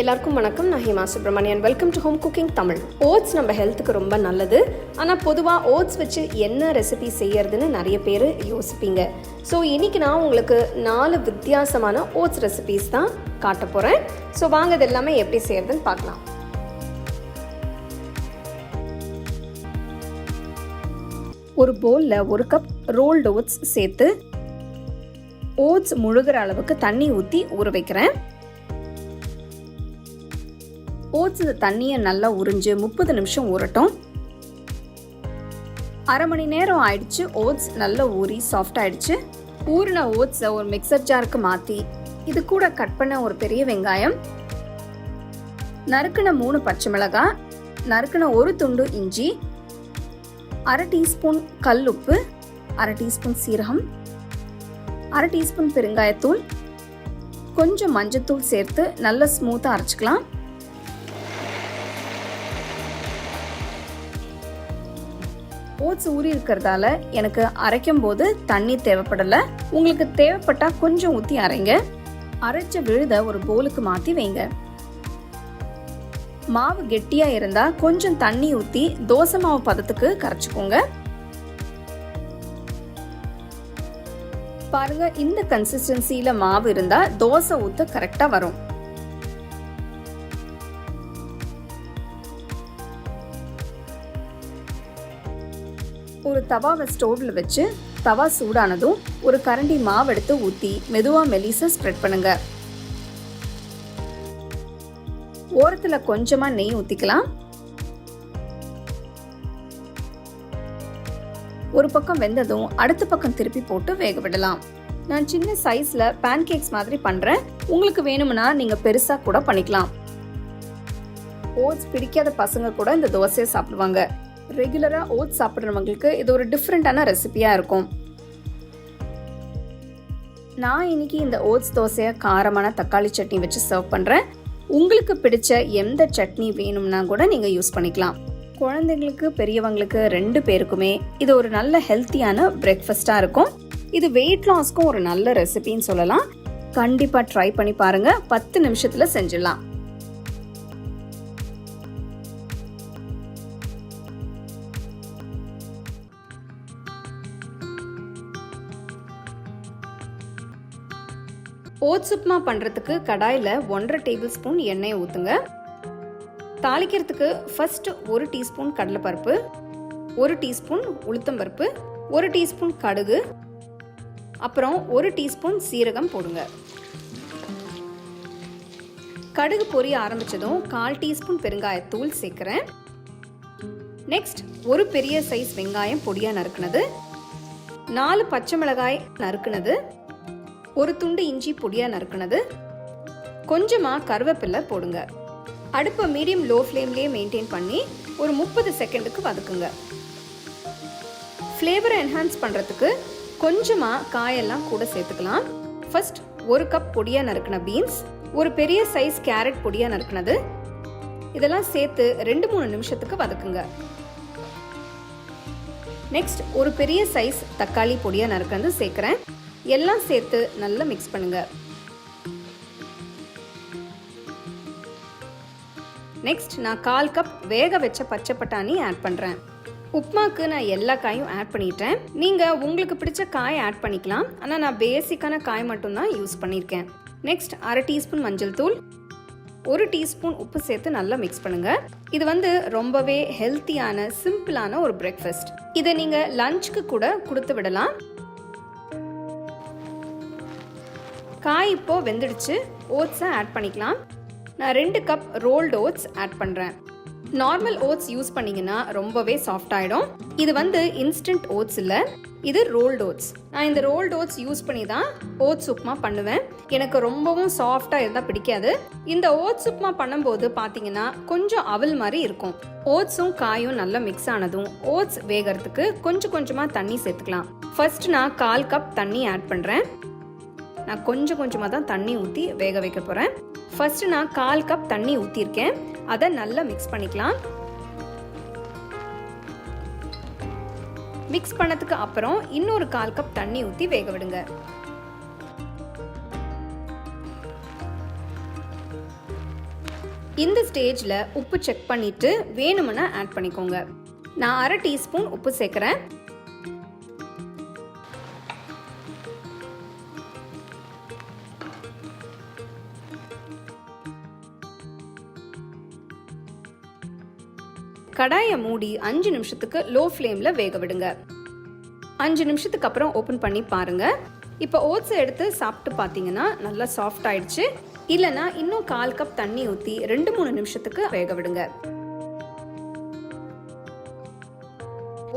எல்லாருக்கும் வணக்கம். நான் Hima Subramanian welcome to home cooking Tamil oats நம்ம ஹெல்த்துக்கு ரொம்ப நல்லது. ஆனால் பொதுவாக ஓட்ஸ் வச்சு என்ன ரெசிபி செய்யறதுன்னு நிறைய பேர் யோசிப்பீங்க. ஸோ இன்னைக்கு நான் உங்களுக்கு நாலு வித்தியாசமான ஓட்ஸ் ரெசிபிஸ் தான் காட்ட போகிறேன் ஸோ வாங்க இது எல்லாமே எப்படி செய்யறதுன்னு பார்க்கலாம். ஒரு போலில் ஒரு கப் ரோல்டு ஓட்ஸ் சேர்த்து ஓட்ஸ் முழுகிற அளவுக்கு தண்ணி ஊற்றி ஊற வைக்கிறேன். ஓட்ஸ் தண்ணியை நல்லா உறிஞ்சு முப்பது நிமிஷம் ஊறட்டும். அரை மணி நேரம் ஆயிடுச்சு. ஓட்ஸ் நல்லா ஊறி சாஃப்ட் ஆயிடுச்சு. ஊறின ஓட்ஸை ஒரு மிக்சர் ஜாருக்கு மாற்றி இது கூட கட் பண்ண ஒரு பெரிய வெங்காயம். நறுக்கின மூணு பச்சை மிளகாய் நறுக்கின ஒரு துண்டு இஞ்சி அரை டீஸ்பூன் கல் உப்பு அரை டீஸ்பூன் சீரகம் அரை டீஸ்பூன் பெருங்காயத்தூள் கொஞ்சம் மஞ்சத்தூள் சேர்த்து நல்லா ஸ்மூத்தாக அரைச்சிக்கலாம். ஓட்ஸ் ஊறி இருக்கிறதால எனக்கு அரைக்கும் போது தண்ணி தேவைப்படலை. உங்களுக்கு தேவைப்பட்டா கொஞ்சம் ஊற்றி அரைங்க. அரைச்ச விழுத ஒரு போலுக்கு மாற்றி வைங்க. மாவு கெட்டியாக இருந்தால் கொஞ்சம் தண்ணி ஊற்றி தோசை மாவு பதத்துக்கு கரைச்சிக்கோங்க. பாருங்க இந்த கன்சிஸ்டன்சியில மாவு இருந்தா தோசை ஊத்த கரெக்டா வரும். ஒரு தவாவை ஸ்டோவில் வச்சு தவா சூடானதும் ஒரு கரண்டி மாவு எடுத்து ஊற்றி மெதுவா மெலிச ஸ்ப்ரெட் பண்ணுங்க. ஓரத்துல கொஞ்சமா நெய் ஊத்திக்கலாம். ஒரு பக்கம் வெந்ததும் அடுத்த பக்கம் திருப்பி போட்டு வேக விடலாம். நான் சின்ன சைஸ்ல பேன்கேக்ஸ் மாதிரி பண்றேன். உங்களுக்கு வேணும்னா நீங்க பெருசா கூட பண்ணிக்கலாம். ஓட்ஸ் பிடிக்காத பசங்க கூட இந்த தோசையை சாப்பிடுவாங்க. ரெகுலராக ஓட்ஸ் சாப்பிட்றவங்களுக்கு இது ஒரு டிஃப்ரெண்ட்டான ரெசிபியாக இருக்கும். நான் இன்னைக்கு இந்த ஓட்ஸ் தோசையை காரமான தக்காளி சட்னி வச்சு சர்வ் பண்ணுறேன் உங்களுக்கு பிடிச்ச எந்த சட்னி வேணும்னா கூட நீங்கள் யூஸ் பண்ணிக்கலாம். குழந்தைங்களுக்கு பெரியவங்களுக்கு ரெண்டு பேருக்குமே இது ஒரு நல்ல ஹெல்த்தியான பிரேக்ஃபாஸ்டா இருக்கும். இது வெயிட் லாஸ்க்கும் ஒரு நல்ல ரெசிபின்னு சொல்லலாம். கண்டிப்பாக ட்ரை பண்ணி பாருங்கள் பத்து நிமிஷத்தில் செஞ்சிடலாம். ஓட் உப்புமா பண்ணுறதுக்கு கடாயில் ஒன்றரை டேபிள் ஸ்பூன் எண்ணெயை ஊற்றுங்க தாளிக்கிறதுக்கு ஃபஸ்ட்டு ஒரு டீஸ்பூன் கடலைப்பருப்பு ஒரு டீஸ்பூன் உளுத்தம்பருப்பு ஒரு டீஸ்பூன் கடுகு அப்புறம் ஒரு டீஸ்பூன் சீரகம் போடுங்க. கடுகு பொரிய ஆரம்பித்ததும் கால் டீஸ்பூன் பெருங்காயத்தூள் சேர்க்குறேன். நெக்ஸ்ட் ஒரு பெரிய சைஸ் வெங்காயம் பொடியாக நறுக்குனது. நாலு பச்சை மிளகாய் நறுக்குனது. ஒரு துண்டு இஞ்சி பொடியாக நறுக்குனது. கொஞ்சமாக கருவேப்பிலை போடுங்க. அடுப்பை மீடியம் லோ ஃப்ளேம்லேயே மெயின்டைன் பண்ணி ஒரு முப்பது செகண்டுக்கு வதக்குங்க. ஃப்ளேவரை என்ஹான்ஸ் பண்ணுறதுக்கு கொஞ்சமாக காயெல்லாம் கூட சேர்த்துக்கலாம். ஃபர்ஸ்ட் ஒரு கப் பொடியாக நறுக்கின பீன்ஸ் ஒரு பெரிய சைஸ் கேரட் பொடியாக நறுக்குனது. இதெல்லாம் சேர்த்து ரெண்டு மூணு நிமிஷத்துக்கு வதக்குங்க. நெக்ஸ்ட் ஒரு பெரிய சைஸ் தக்காளி பொடியாக நறுக்கிறது சேர்க்குறேன். எல்லாம் சேர்த்து நல்லா மிக்ஸ் பண்ணுங்க. நெக்ஸ்ட் நான் கால் கப் வேக வச்ச பச்சை பட்டாணி ஆட் பண்ணுறேன் உப்மாக்கு நான் எல்லா காயும் ஆட் பண்ணிட்டேன். நீங்கள் உங்களுக்கு பிடிச்ச காய் ஆட் பண்ணிக்கலாம். ஆனால் நான் பேசிக்கான காய் மட்டும்தான் யூஸ் பண்ணியிருக்கேன் நெக்ஸ்ட் அரை டீஸ்பூன் மஞ்சள் தூள். ஒரு டீஸ்பூன் உப்பு சேர்த்து நல்லா மிக்ஸ் பண்ணுங்க. இது வந்து ரொம்பவே ஹெல்த்தியான சிம்பிளான ஒரு பிரேக்ஃபாஸ்ட் இதை நீங்கள் லஞ்சுக்கு கூட கொடுத்து விடலாம். காய் இப்போ வெந்துடுச்சு. ஓட்ஸை ஆட் பண்ணிக்கலாம். நான் ரெண்டு கப் ரோல்டு ஓட்ஸ் ஆட் பண்ணுறேன் நார்மல் ஓட்ஸ் யூஸ் பண்ணிங்கன்னா ரொம்பவே சாஃப்ட் ஆகிடும் இது வந்து இன்ஸ்டன்ட் ஓட்ஸ் இல்லை இது ரோல்டு ஓட்ஸ் நான் இந்த ரோல்டு ஓட்ஸ் யூஸ் பண்ணி தான் ஓட்ஸ் உப்புமா பண்ணுவேன். எனக்கு ரொம்பவும் சாஃப்டாக இருந்தால் பிடிக்காது. இந்த ஓட்ஸ் உப்புமா பண்ணும்போது பார்த்தீங்கன்னா கொஞ்சம் அவல் மாதிரி இருக்கும். ஓட்ஸும் காயும் நல்லா மிக்ஸ் ஆனதும் ஓட்ஸ் வேகிறதுக்கு கொஞ்சம் கொஞ்சமாக தண்ணி சேர்த்துக்கலாம். ஃபர்ஸ்ட் நான் கால் கப் தண்ணி ஆட் பண்ணுறேன் நான் கொஞ்சம் கொஞ்சமாக தான் தண்ணி ஊற்றி வேக வைக்க போகிறேன் ஃபஸ்ட்டு நான் கால் கப் தண்ணி ஊற்றிருக்கேன் அதை நல்லா மிக்ஸ் பண்ணிக்கலாம். மிக்ஸ் பண்ணதுக்கு அப்புறம் இன்னொரு கால் கப் தண்ணி ஊற்றி வேக விடுங்க. இந்த ஸ்டேஜில் உப்பு செக் பண்ணிவிட்டு வேணுமென்னா ஆட் பண்ணிக்கோங்க. நான் அரை டீஸ்பூன் உப்பு சேர்க்குறேன். கடாயை மூடி அஞ்சு நிமிஷத்துக்கு லோ ஃப்ளேமில் வேக விடுங்க. அஞ்சு நிமிஷத்துக்கு அப்புறம் ஓப்பன் பண்ணி பாருங்கள் இப்போ ஓட்ஸை எடுத்து சாப்பிட்டு பார்த்தீங்கன்னா நல்லா சாஃப்ட் ஆயிடுச்சு. இல்லைன்னா இன்னும் கால் கப் தண்ணி ஊற்றி ரெண்டு மூணு நிமிஷத்துக்கு வேக விடுங்க.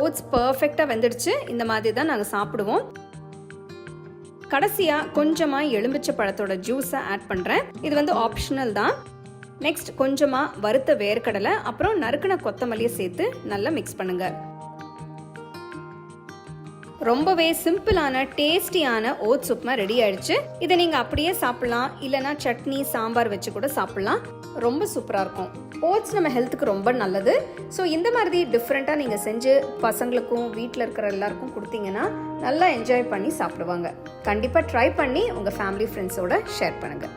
ஓட்ஸ் பர்ஃபெக்டாக வெந்துடுச்சு. இந்த மாதிரி தான் நாங்கள் சாப்பிடுவோம். கடைசியாக கொஞ்சமாக எலும்பிச்சை பழத்தோட ஜூஸை ஆட் பண்ணுறேன் இது வந்து ஆப்ஷனல் தான். நெக்ஸ்ட் கொஞ்சமாக வறுத்த வேர்க்கடலை அப்புறம் நறுக்கின கொத்தமல்லியை சேர்த்து நல்லா மிக்ஸ் பண்ணுங்கள் ரொம்பவே சிம்பிளான டேஸ்டியான ஓட்ஸ் உப்புமா ரெடி ஆயிடுச்சு. இதை நீங்கள் அப்படியே சாப்பிட்லாம். இல்லைனா சட்னி சாம்பார் வச்சு கூட சாப்பிட்லாம். ரொம்ப சூப்பராக இருக்கும். ஓட்ஸ் நம்ம ஹெல்த்துக்கு ரொம்ப நல்லது. ஸோ இந்த மாதிரி டிஃப்ரெண்ட்டாக நீங்கள் செஞ்சு பசங்களுக்கும் வீட்டில் இருக்கிற எல்லாருக்கும் கொடுத்தீங்கன்னா நல்லா என்ஜாய் பண்ணி சாப்பிடுவாங்க. கண்டிப்பாக ட்ரை பண்ணி உங்கள் ஃபேமிலி ஃப்ரெண்ட்ஸோட ஷேர் பண்ணுங்கள்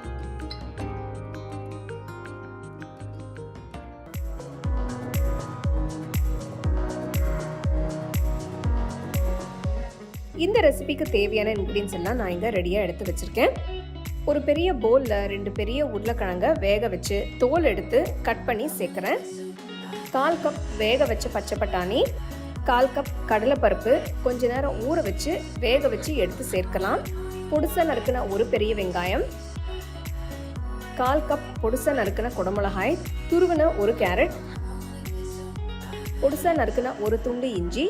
இந்த ரெசிபிக்கு தேவையான இன்க்ரீடியன்ஸ் எல்லாம் நான் இங்கே ரெடியாக எடுத்து வச்சுருக்கேன். ஒரு பெரிய பவுலில் ரெண்டு பெரிய உருளைக்கிழங்கை வேக வச்சு தோல் எடுத்து கட் பண்ணி சேர்க்குறேன். கால் கப் வேக வச்ச பச்சை பட்டாணி கால் கப் கடலைப்பருப்பு கொஞ்ச நேரம் ஊற வச்சு வேக வச்சு எடுத்து சேர்க்கலாம். பொடுசா நறுக்கின ஒரு பெரிய வெங்காயம் கால் கப் பொடுசா நறுக்கின குடமிளகாய் துருவின ஒரு கேரட் பொடுசா நறுக்கின ஒரு துண்டு இஞ்சி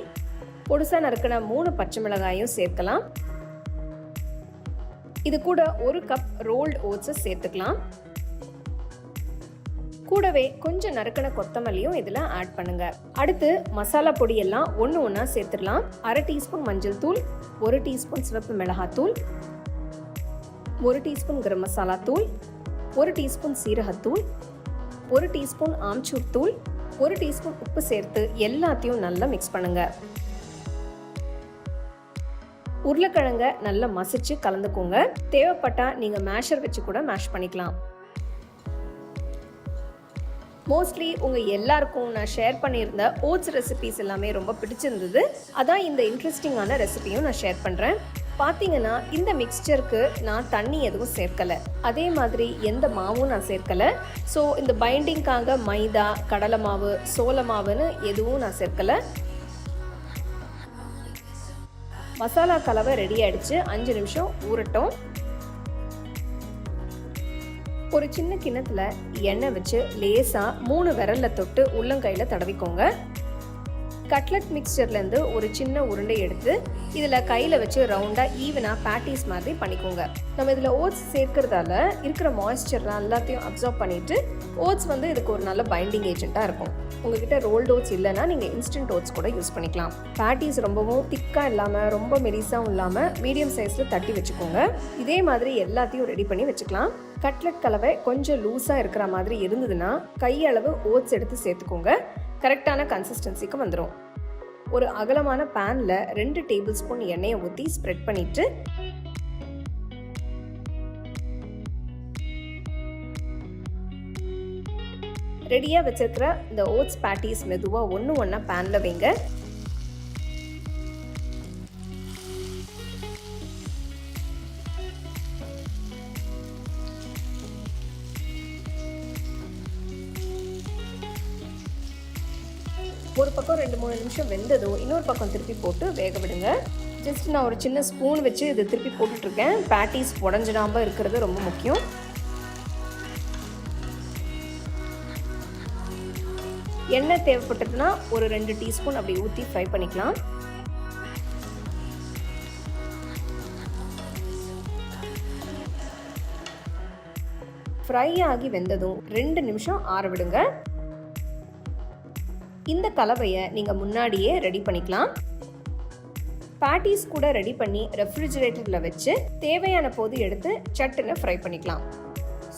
பொடுசாக நறுக்கின மூணு பச்சை மிளகாயும் சேர்க்கலாம். இது கூட ஒரு கப் ரோல்டு ஓட்ஸை சேர்த்துக்கலாம். கூடவே கொஞ்சம் நறுக்கின கொத்தமல்லியும் இதில் ஆட் பண்ணுங்க. அடுத்து மசாலா பொடியெல்லாம் ஒன்று ஒன்றா சேர்த்துடலாம். அரை டீஸ்பூன் மஞ்சள் தூள் ஒரு டீஸ்பூன் சிவப்பு மிளகாத்தூள் ஒரு டீஸ்பூன் கரம் மசாலா தூள் ஒரு டீஸ்பூன் சீரகத்தூள் ஒரு டீஸ்பூன் ஆம்ச்சூர் தூள் ஒரு டீஸ்பூன் உப்பு சேர்த்து எல்லாத்தையும் நல்லா மிக்ஸ் பண்ணுங்கள் உருளைக்கிழங்க நல்லா மசிச்சு கலந்துக்கோங்க. தேவைப்பட்டால் நீங்கள் மேஷர் வச்சு கூட மேஷ் பண்ணிக்கலாம். மோஸ்ட்லி உங்கள் எல்லாருக்கும் நான் ஷேர் பண்ணியிருந்த ஓட்ஸ் ரெசிபிஸ் எல்லாமே ரொம்ப பிடிச்சிருந்தது. அதான் இந்த இன்ட்ரெஸ்டிங்கான ரெசிபியும் நான் ஷேர் பண்ணுறேன் பார்த்தீங்கன்னா இந்த மிக்ஸ்டருக்கு நான் தண்ணி எதுவும் சேர்க்கலை. அதே மாதிரி எந்த மாவும் நான் சேர்க்கலை. ஸோ இந்த பைண்டிங்காக மைதா கடலை மாவு சோள மாவுன்னு எதுவும் நான் சேர்க்கலை. மசாலா கலவை ரெடி ஆயிடுச்சு. அஞ்சு நிமிஷம் ஊறட்டும். ஒரு சின்ன கிண்ணத்தில் எண்ணெய் வச்சு லேசாக மூணு விரலில் தொட்டு உள்ளங்கையில் தடவிக்கோங்க. கட்லட் மிக்சர்லேருந்து ஒரு சின்ன உருண்டை எடுத்து இதில் கையில் வச்சு ரவுண்டாக ஈவனாக பேட்டிஸ் மாதிரி பண்ணிக்கோங்க. நம்ம இதில் ஓட்ஸ் சேர்க்கறதால இருக்கிற மாய்ஸ்சர்லாம் எல்லாத்தையும் அப்சர்வ் பண்ணிவிட்டு ஓட்ஸ் வந்து இதுக்கு ஒரு நல்ல பைண்டிங் ஏஜென்ட்டாக இருக்கும். உங்ககிட்ட ரோல்டு ஓட்ஸ் இல்லைன்னா நீங்கள் இன்ஸ்டன்ட் ஓட்ஸ் கூட யூஸ் பண்ணிக்கலாம். பேட்டிஸ் ரொம்பவும் திக்காக இல்லாமல் ரொம்ப மெலிசாகவும் இல்லாமல் மீடியம் சைஸில் தட்டி வச்சுக்கோங்க. இதே மாதிரி எல்லாத்தையும் ரெடி பண்ணி வச்சுக்கலாம். கட்லட் கலவை கொஞ்சம் லூஸாக இருக்கிற மாதிரி இருந்ததுன்னா கையளவு ஓட்ஸ் எடுத்து சேர்த்துக்கோங்க. கரெக்டான கன்சிஸ்டன்சிக்கு வந்துடும் ஒரு அகலமான பேனில் ரெண்டு டேபிள் ஸ்பூன் எண்ணெயை ஊற்றி ஸ்ப்ரெட் பண்ணிட்டு ரெடியாக வச்சிருக்கிற இந்த ஓட்ஸ் பேட்டிஸ் மெதுவாக ஒன்று ஒன்றா பேனில் வைங்க. பக்கம் ரெண்டு மூணு நிமிஷம் வெந்ததும் இன்னொரு பக்கம் திருப்பி போட்டு வேக விடுங்க. ஜஸ்ட் நான் ஒரு சின்ன ஸ்பூன் வச்சு இது திருப்பி போட்டுட்ருக்கேன். பேட்டிஸ் உடஞ்சிடாமல் இருக்கிறது ரொம்ப முக்கியம். எண்ணெய் தேவைப்பட்டதுன்னா ஒரு ரெண்டு டீஸ்பூன் அப்படி ஊற்றி ஃப்ரை பண்ணிக்கலாம். ஃப்ரை ஆகி வெந்ததும் ரெண்டு நிமிஷம் ஆற விடுங்க. இந்த கலவையை நீங்கள் முன்னாடியே ரெடி பண்ணிக்கலாம். பேட்டிஸ் கூட ரெடி பண்ணி ரெஃப்ரிஜிரேட்டரில் வச்சு தேவையான போது எடுத்து சட்டுன்னு ஃப்ரை பண்ணிக்கலாம்.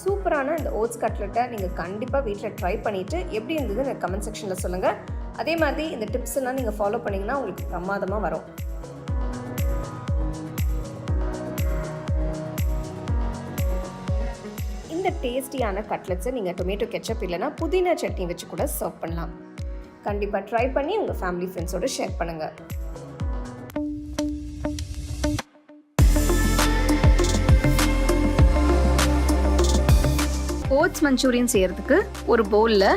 சூப்பரான இந்த ஓட்ஸ் கட்லெட்டை நீங்கள் கண்டிப்பாக வீட்டில் ட்ரை பண்ணிவிட்டு எப்படி இருந்தது எனக்கு கமெண்ட் செக்ஷனில் சொல்லுங்கள் அதே மாதிரி இந்த டிப்ஸ் எல்லாம் நீங்கள் ஃபாலோ பண்ணிங்கன்னா உங்களுக்கு பிரமாதமாக வரும். இந்த டேஸ்டியான கட்லெட்ஸை நீங்கள் டொமேட்டோ கெச்சப் இல்லைன்னா புதினா சட்னி வச்சு கூட சர்வ் பண்ணலாம். கண்டிப்பாக ட்ரை பண்ணி உங்கள் ஃபேமிலி ஃப்ரெண்ட்ஸோட ஷேர் பண்ணுங்கள் ஓட்ஸ் மஞ்சூரியன் செய்கிறதுக்கு ஒரு பவுலில்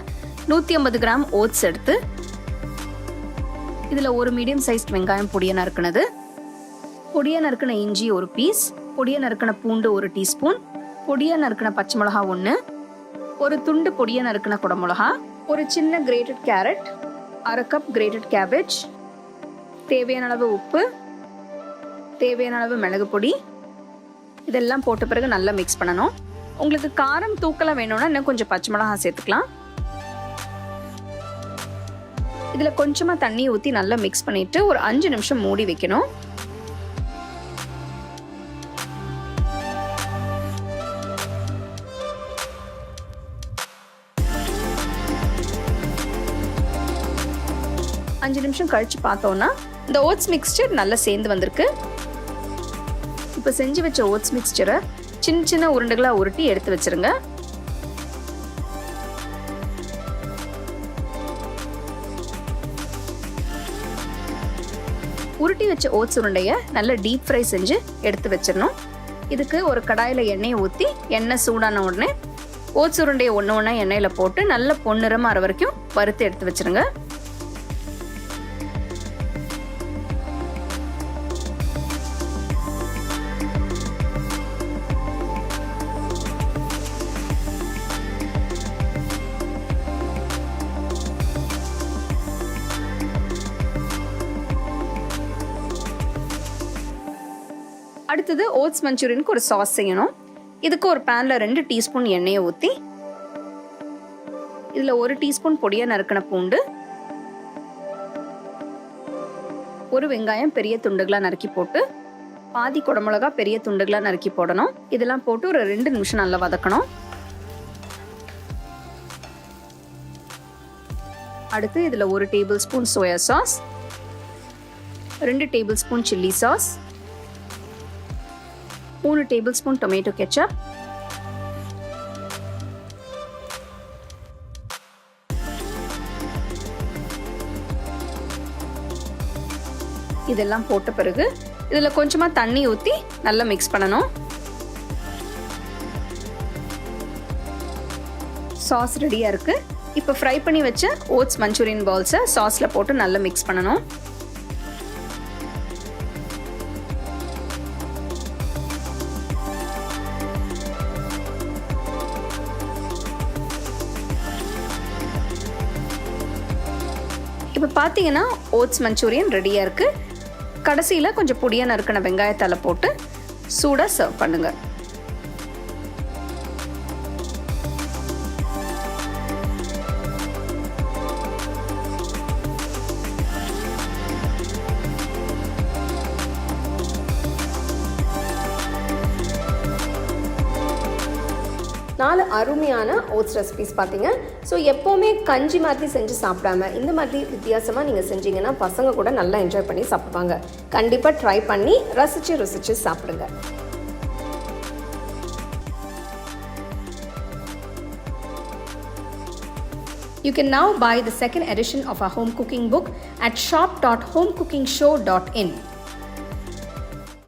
நூற்றி ஐம்பது கிராம் ஓட்ஸ் எடுத்து இதில் ஒரு மீடியம் சைஸ் வெங்காயம் பொடியை நறுக்குனது. பொடியை நறுக்கின இஞ்சி ஒரு பீஸ் பொடியை நறுக்கின பூண்டு ஒரு டீஸ்பூன் பொடியை நறுக்கின பச்சை மிளகா ஒன்று ஒரு துண்டு பொடியை நறுக்கின குடமிளகா ஒரு சின்ன கிரேட்டட் கேரட் அரை கப் கிரேட்டட் கேபேஜ் தேவையான அளவு உப்பு தேவையான அளவு மிளகு பொடி. இதெல்லாம் போட்ட பிறகு நல்லா மிக்ஸ் பண்ணணும். உங்களுக்கு காரம் தூக்கலாம் வேணும்னா இன்னும் கொஞ்சம் பச்சை மிளகா சேர்த்துக்கலாம். இதில் கொஞ்சமாக தண்ணி ஊற்றி நல்லா மிக்ஸ் பண்ணிவிட்டு ஒரு அஞ்சு நிமிஷம் மூடி வைக்கணும். நிமிஷம் கழித்து பார்த்தோன்னா இந்த ஓட்ஸ் மிக்ஸ்சர் நல்லா சேர்ந்து வந்திருக்கு. இப்போ செஞ்சு வச்ச ஓட்ஸ் மிக்ஸ்சரை சின்ன சின்ன உருண்டைகளாக உருட்டி எடுத்து வச்சிருங்க. உருட்டி வச்ச ஓட்ஸ் உருண்டையை நல்லா டீப் ஃப்ரை செஞ்சு எடுத்து வச்சிடணும். இதுக்கு ஒரு கடாயில் எண்ணெயை ஊற்றி எண்ணெய் சூடான உடனே ஓட்ஸ் உருண்டையை ஒன்று ஒன்றா எண்ணெயில் போட்டு நல்ல பொன்னிறமாக வரைக்கும் வறுத்து எடுத்து வச்சிருங்க. அடுத்தது ஓட்ஸ் மஞ்சூரியனுக்கு ஒரு சாஸ் செய்யணும். இதுக்கு ஒரு பேனில் ரெண்டு டீஸ்பூன் எண்ணெயை ஊற்றி இதில் ஒரு டீஸ்பூன் பொடியாக நறுக்கின பூண்டு ஒரு வெங்காயம் பெரிய துண்டுகளாக நறுக்கி போட்டு பாதி குடமிளகா பெரிய துண்டுகளாக நறுக்கி போடணும். இதெல்லாம் போட்டு ஒரு ரெண்டு நிமிஷம் நல்லா வதக்கணும். அடுத்து இதில் ஒரு டேபிள் ஸ்பூன் சோயா சாஸ் ரெண்டு டேபிள் ஸ்பூன் சில்லி சாஸ் மூணு டேபிள் ஸ்பூன் டொமேட்டோ கெச்சப் இதெல்லாம் போட்ட பிறகு இதில் கொஞ்சமாக தண்ணி ஊற்றி நல்லா மிக்ஸ் பண்ணணும். சாஸ் ரெடியாக இருக்குது இப்போ ஃப்ரை பண்ணி வச்ச ஓட்ஸ் மஞ்சூரியன் பால்ஸை சாஸில் போட்டு நல்லா மிக்ஸ் பண்ணணும். இப்போ பார்த்தீங்கன்னா ஓட்ஸ் மஞ்சூரியன் ரெடியாக இருக்குது கடைசியில் கொஞ்சம் பொடியாக நறுக்கின வெங்காயத்தால் போட்டு சூடாக சர்வ் பண்ணுங்கள் நாலு அருமையான ஓட்ஸ் ரெசிபிஸ் பார்த்தீங்க ஸோ எப்போவுமே கஞ்சி மாதிரி செஞ்சு சாப்பிடாம இந்த மாதிரி வித்தியாசமாக நீங்கள் செஞ்சீங்கன்னா பசங்க கூட நல்லா என்ஜாய் பண்ணி சாப்பிடுவாங்க. கண்டிப்பாக ட்ரை பண்ணி ரசித்து ருசித்து சாப்பிடுங்க. You can now buy the second edition of our home cooking book at shop.homecookingshow.in.